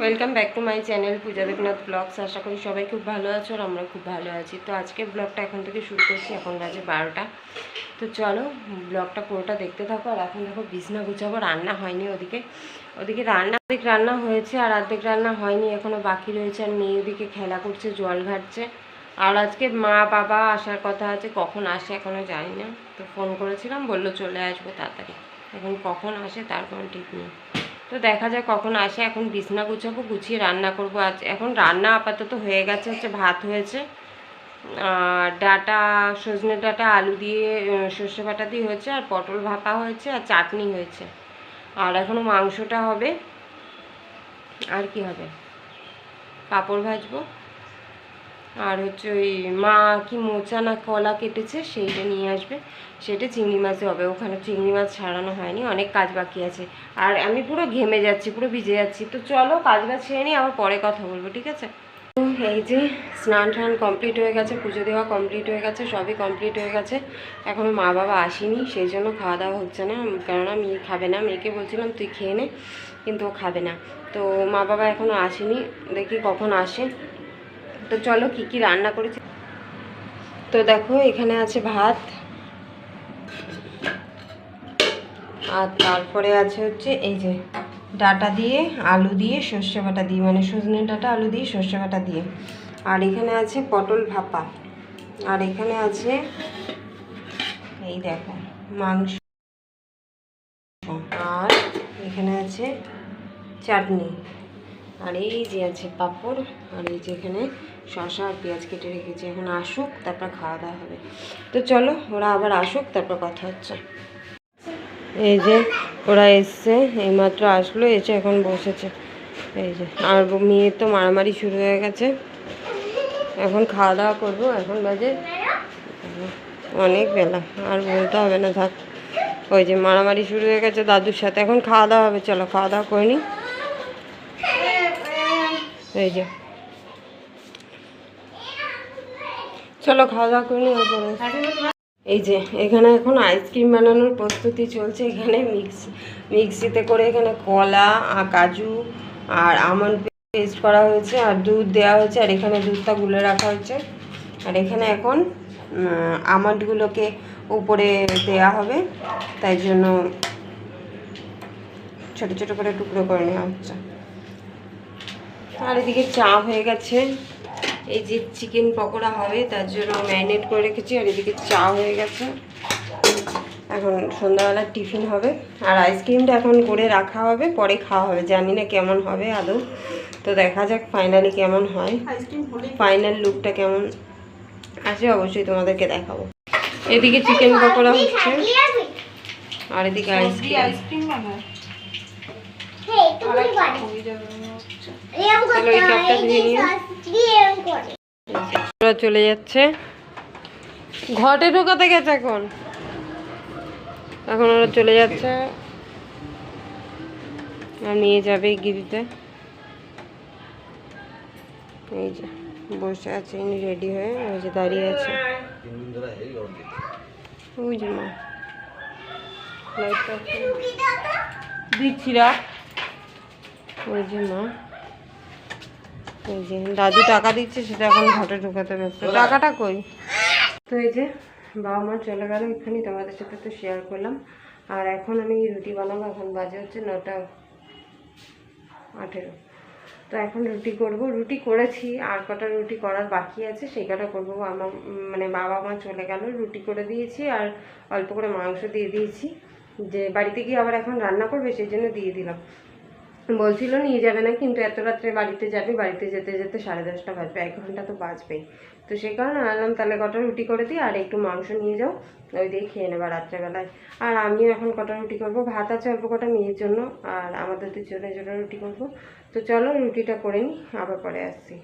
Welcome back to my channel Puja Debnath vlogs আশা করি সবাই খুব ভালো আছো আর আমরা খুব ভালো আছি। তো আজকে ব্লগটা এখন থেকে শুরু করছি, এখন বাজে বারোটা। তো চলো ব্লগটা পুরোটা দেখতে থাকো। আর এখন দেখো, বিছনা গুছাবো, রান্না হয়নি ওদিকে। ওদিকে রান্না, অর্ধেক রান্না হয়েছে আর অর্ধেক রান্না হয়নি এখনও বাকি রয়েছে। আর মেয়ে ওদিকে খেলা করছে, জল ঘাটছে। আর আজকে মা, বাবা আসার কথা আছে, কখন আসে এখনও জানি না। তো ফোন করেছিলাম, বলল চলে আসব তাড়াতাড়ি। এখন কখন আসে তার কোনো ঠিক নেই। তো দেখা যায় কখন আসে। এখন বিছনা গুছাবো, গুছিয়ে রান্না করব আজ। এখন রান্না আপাতত হয়ে গেছে, হচ্ছে ভাত হয়েছে। ডাটা, সজনে ডাটা, আলু দিয়ে সর্ষে বাটা দিয়ে হয়েছে, আর পটল ভাপা হয়েছে, আর চাটনি হয়েছে। আর এখনও মাংসটা হবে। আর কি হবে? পাঁপড় ভাজবো। আর হচ্ছে ওই মা কি মোচা না কলা কেটেছে সেইটা নিয়ে আসবে। সেটা চিংড়ি মাছে হবে। ওখানে চিংড়ি মাছ ছাড়ানো হয়নি, অনেক কাজ বাকি আছে। আর আমি পুরো ঘেমে যাচ্ছি, পুরো ভিজে যাচ্ছি। তো চলো কাজ বাজ ছেড়ে নিই, আবার পরে কথা বলব, ঠিক আছে? এই যে স্নান টান কমপ্লিট হয়ে গেছে, পুজো দেওয়া কমপ্লিট হয়ে গেছে, সবই কমপ্লিট হয়ে গেছে। এখনও মা বাবা আসেনি, সেই জন্য খাওয়া দাওয়া হচ্ছে না। কেননা মেয়ে খাবে না। মেয়েকে বলছিলাম, তুই খেয়ে নে। কিন্তু ও খাবে না। তো মা বাবা এখনও আসেনি। দেখি কখন আসে। তো চলো কি কি রান্না করেছি। তো দেখো, এখানে আছে ভাত। আর তারপরে আছে হচ্ছে এই যে ডাটা দিয়ে, আলু দিয়ে, সর্ষে বাটা দিয়ে মানে সজনে ডাটা, আলু দিয়ে, সর্ষে বাটা দিয়ে। আর এখানে আছে পটল ভাপা। আর এখানে আছে এই দেখো, মাংস। আর এখানে আছে চাটনি। আর এই যে আছে পাঁপড়, আর এই যে এখানে শসা আর পেঁয়াজ কেটে রেখেছি। এখন আসুক, তারপর খাওয়া দাওয়া হবে। তো চলো, ওরা আবার আসুক, তারপর কথা হচ্ছে। এই যে ওরা এসছে, এইমাত্র আসলো, এসে এখন বসেছে। এই যে, আর মেয়ের তো মারামারি শুরু হয়ে গেছে। এখন খাওয়া দাওয়া করব, এখন বাজে অনেক বেলা, আর বলতে হবে না, থাক। ওই যে মারামারি শুরু হয়ে গেছে, দাদুর সাথে। এখন খাওয়া দাওয়া হবে, চলো, খাওয়া দাওয়া করে নিই। এই যে। চলো খাওয়া দাওয়া করে নিই এই যে, এখানে এখন আইসক্রিম বানানোর প্রস্তুতি চলছে। এখানে মিক্স মিক্সিতে করে এখানে কলা আর কাজু আর আমন্ড পেস্ট করা হয়েছে আর দুধ দেওয়া হয়েছে আর এখানে দুধটা গুলে রাখা হয়েছে। আর এখানে এখন আমন্ডগুলোকে উপরে দেয়া হবে। তাই জন্য ছোট ছোট করে টুকরো করে নেওয়া হচ্ছে। আর এদিকে চা হয়ে গেছে। এই যে চিকেন পকোড়া হবে তার জন্য ম্যারিনেট করে রেখেছি আর এদিকে চা হয়ে গেছে। এখন সন্ধ্যাবেলার টিফিন হবে আর আইসক্রিমটা এখন করে রাখা হবে পরে খাওয়া হবে। জানি না কেমন হবে আদৌ। তো দেখা যাক ফাইনালি কেমন হয়। ফাইনাল লুকটা কেমন আছে অবশ্যই তোমাদেরকে দেখাবো। এদিকে চিকেন পকোড়া হচ্ছে। আর এদিকে আইসক্রিম। আইসক্রিম বানায়। চলো এই কাপটা ধুয়ে নিয়ে ওরা চলে যাচ্ছে। ঘটে ঢোকাতে গেছে এখন। এখন ওরা চলে যাচ্ছে। আর নিয়ে যাবে গিরিতে। এই যে বসে আছে ইনি রেডি হয়ে ওই যে দাঁড়িয়ে আছে। ওই যে মা। দিচ্ছি রাখ। ওই যে মা। ওই যে দাদু টাকা দিচ্ছে সেটা এখন ঘটে ঢোকাতে ব্যস্ত। টাকাটা কই? তো এই যে বাবা মা চলে গেল এখানে তোমাদের সাথে তো শেয়ার করলাম। আর এখন আমি রুটি বানাবো এখন বাজে হচ্ছে নটা আঠেরো। তো এখন রুটি করব। রুটি করেছি আর কটা রুটি করার বাকি আছে সেই কটা করব আমার মানে বাবা মা চলে গেল রুটি করে দিয়েছি আর অল্প করে মাংস দিয়ে দিয়েছি। যে বাড়িতে গিয়ে আবার এখন রান্না করবে সেই জন্য দিয়ে দিলাম। বলছিল নিয়ে যাবে না, কিন্তু এত রাত্রে বাড়িতে যাবে, বাড়িতে যেতে যেতে সাড়ে দশটা বাজবে, এক ঘণ্টা তো বাজবেই। তো সে কারণে আনলাম তাহলে কটা রুটি করে দিই, আর একটু মাংস নিয়ে যাও, ওই দিয়ে খেয়ে নেবা রাত্রেবেলায়। আর আমিও এখন কটা রুটি করব, ভাত আছে অল্প কটা মেয়ের জন্য, আর আমাদের দুজনের জন্য রুটি করব। তো চলো রুটিটা করে নিই, আবার পরে আসছি।